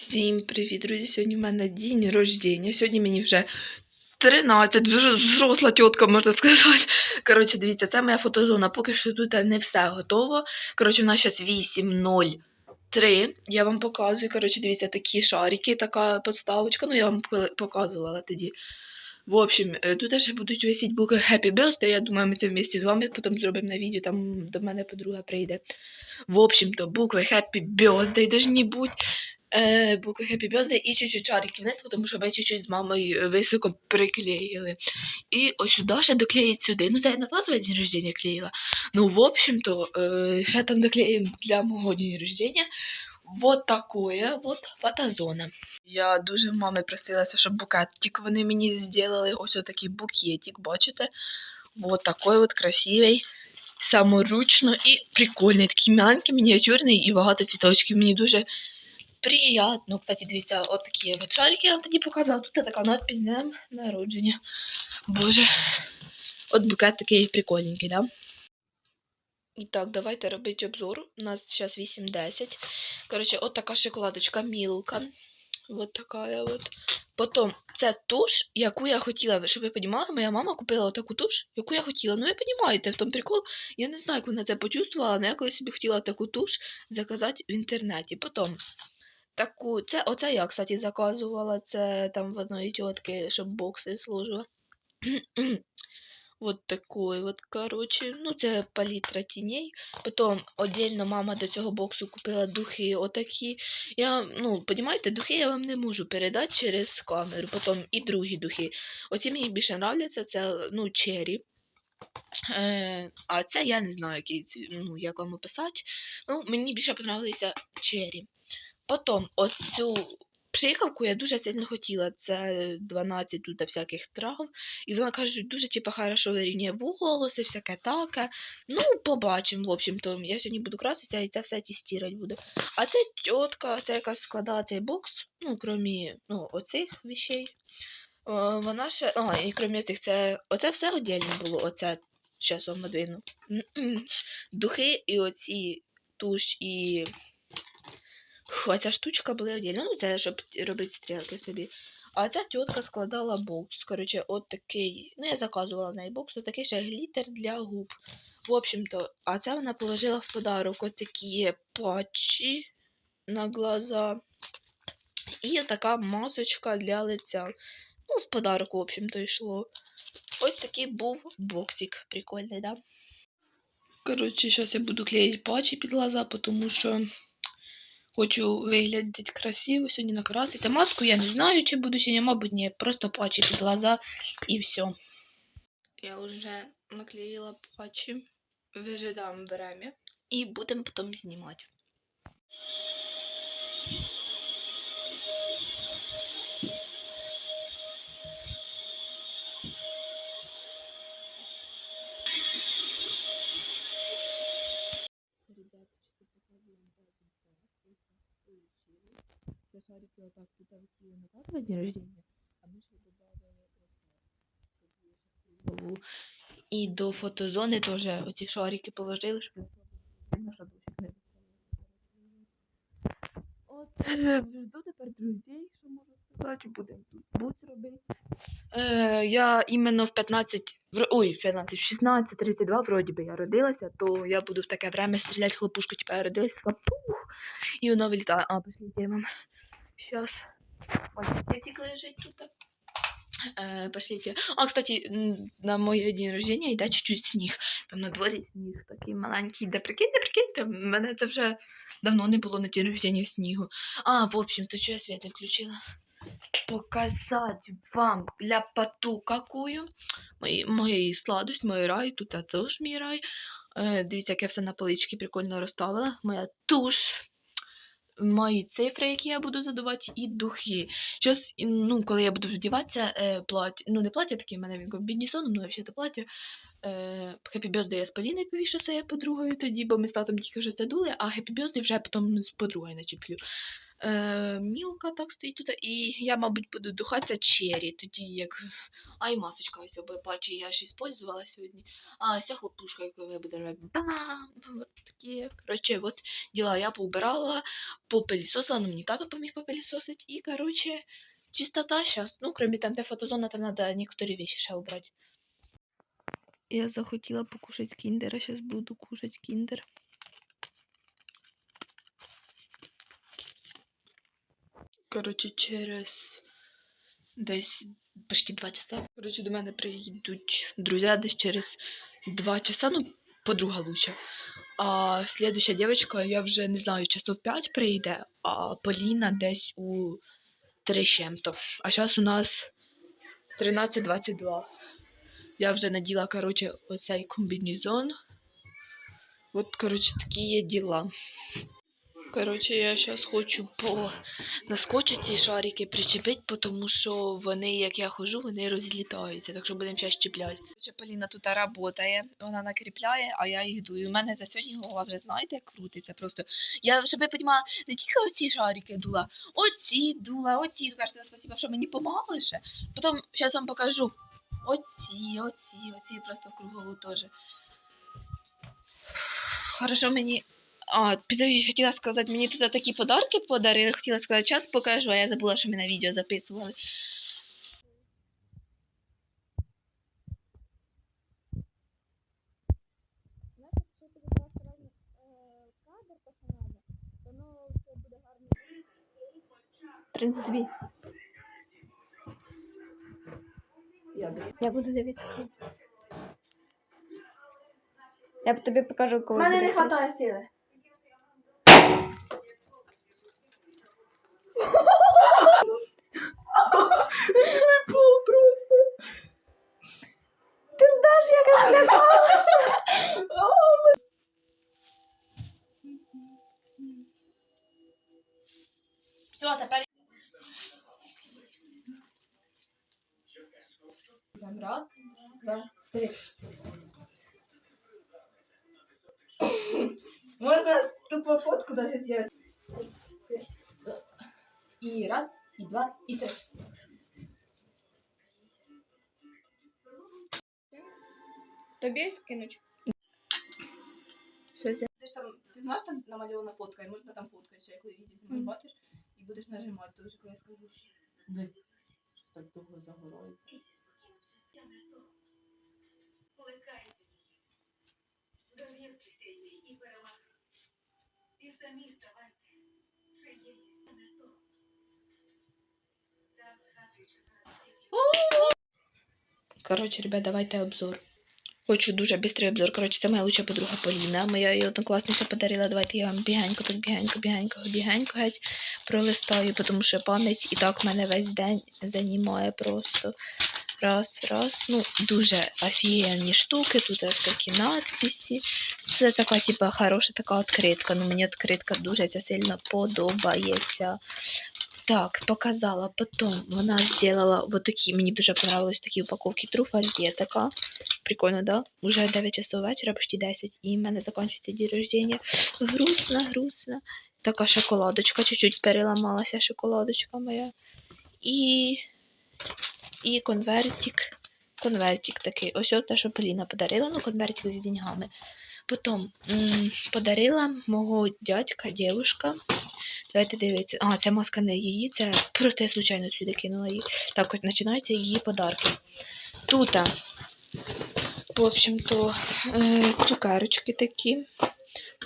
Всім привіт, друзі! Сьогодні в мене день рождення. Сьогодні мені вже 13, вже взросла тітка, можна сказати. Коротше, дивіться, це моя фотозона. Поки що тут не все готово. Коротше, в нас зараз 8.03. Я вам показую. Коротше, дивіться, такі шарики, така подставочка. Ну, я вам показувала тоді. В общем, е, тут ще будуть висіти букви Happy Birthday. Я думаю, ми це вместе з вами потім зробимо на відео, там до мене подруга прийде. В общем-то, букви Happy Birthday должны бути. Е, Happy Birthday і шарики вниз, тому що ми чуть-чуть з мамою е, високо приклеїли. І ось сюди ще доклеїть сюди. Ну, це я на твій день рождения клеїла. Ну, в общем-то, е, ще там доклеїмо для мого дня рождения. Вот такое вот фотозона. Я дуже мами просилася, щоб букетик вони мені зробили. Ось отакий букетик, бачите? Вот такой от красивий, саморучно і прикольний. Такий маленький, мініатюрний і багато цвіточків. Мені дуже приятно. Кстати, дивіться, от такі шарики я вам тоді показала. Тут така надпись днем народження. Боже. От букет такий прикольненький, да? І так, давайте робити обзор. У нас зараз 8.10. Коротше, от така шоколадочка Мілка. Вот такая вот. Потім це туш, яку я хотіла, щоб ви розуміли, моя мама купила отаку туш, яку я хотіла. Ну, ви розумієте, в тому прикол. Я не знаю, як вона це почувствувала, але я колись собі хотіла таку туш заказати в інтернеті. Потім таку, це, оце я, кстати, заказувала. Це там в одної тітки, щоб бокси служила. Вот такой вот, короче, ну це палітра тіней. Потім отдельно мама до цього боксу купила духи отакі. Я, ну, понімаєте, духи я вам не можу передати через камеру. Потім і другі духи. Оці мені більше нравляться, це, ну, чері. Е, а це я не знаю, ці- ну, як вам описати. Ну, мені більше понравилися чері. Потім ось цю пшикавку я дуже сильно хотіла. Це 12 тут всяких трав. І вона каже, дуже типу, хорошо вирівнює волоси, всяке таке. Ну, побачимо, в общем-то. Я сьогодні буду краситися і це все тестувати буду. А це тітка, це яка складала цей бокс, ну, крім ну, оцих вещей. О, вона ще. А, і крім цих, це. Оце все отдельно було. Оце. Зараз вам одвину. Духи і оці туш і. Фу, ця штучка була отдельно. Ну, це щоб робити стрілки собі. А ця тітка складала бокс. Коротше, от такий. Ну, я заказувала неї бокс, от такий ще глітер для губ. В общем-то, а це вона положила в подарок от такі патчі на глаза. І така масочка для лиця. Ну, в подарок, в общем-то, йшло. Ось такий був боксик. Прикольний, да? Коротше, зараз я буду клеїти патчі під глаза, тому що хочу виглядати красиво, сьогодні накраситися. Маску я не знаю, чи буду сьогодні, мабуть, ні. Просто патчі під глаза і все. Я вже наклеїла патчі. Вижидаємо время. І будемо потім знімати. Шарики отак тут висіли на татове день рождения, а ми ще додали і до фотозони теж оці шарики положили, щоб видно, що дощик не От жду тепер друзей, що можу сказати, будемо тут бут робити. Е, я іменно в 15, в- ой, в 15, в 16.32 вроді би я родилася, то я буду в таке время стріляти хлопушку, типа я родилася, така пух, і вона вилітає. А, пошліть, я вам Сейчас. Ой, пакетик лежит тут. Э, пошлите. А, кстати, на моє день рождения йде чуть-чуть сніг. Там на дворі сніг такий маленький. Де прикиньте, прикиньте, в мене це вже давно не було на день рождения снігу. А, в общем, то що я свет не включила? Показать вам ляпоту какую. Мої, мої сладость, мой рай, тут теж мій рай. Е, дивіться, як я все на полички прикольно розставила. Моя туш мої цифри, які я буду задавати, і духи. Щось, ну, коли я буду вдіватися, е, платі, ну не плаття таке, в мене він комбінезон, ну взагалі плаття. Е, Happy Birthday я з Поліною повішу своєю подругою тоді, бо ми з татом тільки вже це дули, а Happy Birthday вже потім з подругою начеплю. Е, мілка так стоїть тут. І я, мабуть, буду духатися чері, тоді як. А і масочка ось пачі, я ж использувала сьогодні. А ця хлопушка, яку ви будете робити. Вот такі. Коротше, от діла я поубирала, попилісосила, ну мені тато поміг попилісосити. І, коротше, чистота зараз. Ну, крім там, де фотозона, там треба некоторі вещи ще убрати. Я захотіла покушати кіндера, зараз буду кушати кіндер. Коротше, через десь почти два часа. Коротше, до мене приїдуть друзі десь через два часа, ну, подруга лучше. А слідуща дівчинка, я вже не знаю, часов 5 прийде, а Поліна десь у 3 з чим-то. А зараз у нас 13.22. Я вже наділа, коротше, оцей комбінезон. От, коротше, такі є діла. Коротше, я зараз хочу по на скотчі ці шарики причепити, тому що вони, як я хожу, вони розлітаються, так що будемо зараз чіпляти. Поліна тут працює, вона накріпляє, а я їх дую. У мене за сьогодні голова вже знаєте, крутиться. Просто я щоб ви розуміли, не тільки оці шарики дула, оці дула, оці. Кажете, спасибо, що мені допомагали ще. Потім зараз вам покажу. Оці, оці, оці просто в кругову теж. Хорошо мені. А, підожди, хотіла сказати, мені тут такі подарки подарили. Хотіла сказати, час покажу, а я забула, що ми на відео записували. 32. Я буду дивитися. Я б тобі покажу, коли. мене не вистачає сили. Раз, два, три. Можно тупо фотку даже сделать. И раз, и два, и три. Тобі скинуть? Все, Ти ж там, ти знаєш, там намальована фотка, і можна там фоткати, ще коли відео знімати, Мгм. бачиш, і будеш нажимати, тому що коли я скажу. Дай. Так довго загорається. Коротше, ребят, давайте обзор. Хочу дуже быстрый обзор. Коротше, це моя лучша подруга Поліна. Моя її однокласниця подарила. Давайте я вам бігенько, так бігенько, бігенько, бігенько геть пролистаю, тому що пам'ять і так мене весь день займає просто. Раз, раз. Ну, дуже офігенні штуки, тут всякі надписи. Це така, типа, хороша така відкритка. Ну, мені відкритка дуже ця сильно подобається. Так, показала. Потім вона зробила вот такі, мені дуже понравились такі упаковки труфаль є така. Прикольно, да? Уже 9 часов вечора, почти 10, і в мене закінчується день рождения. Грустно, грустно. Така шоколадочка, чуть-чуть переламалася шоколадочка моя. І, і конвертик. Конвертик такий. Ось те, що Поліна подарила, ну конвертик з деньгами. Потім м, подарила мого дядька, дівушка. Давайте дивитися. А, це маска не її, це просто я случайно сюди кинула її. Так, от починаються її подарки. Тут, в общем-то, е, цукерочки такі.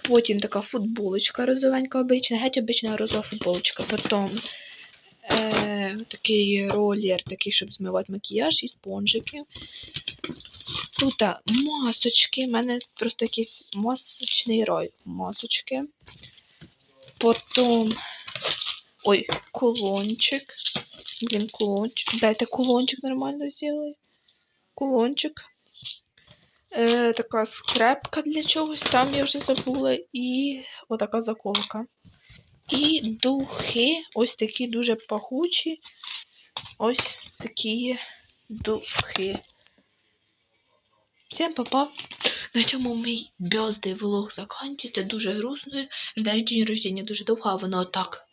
Потім така футболочка розовенька обична, геть обична розова футболочка. Потім е, такий ролер, такий, щоб змивати макіяж і спонжики. Тут масочки. У мене просто якийсь масочний рой. Масочки. Потім. Ой, кулончик. Блін, кулончик. Дайте кулончик нормально зробили. Кулончик. Е, така скрепка для чогось, там я вже забула. І отака заколка. І духи. Ось такі дуже пахучі. Ось такі духи. Всім папа. На цьому мій бьоздий влог закінчиться. Дуже грустно. Ждеш день рождення дуже довго, а воно так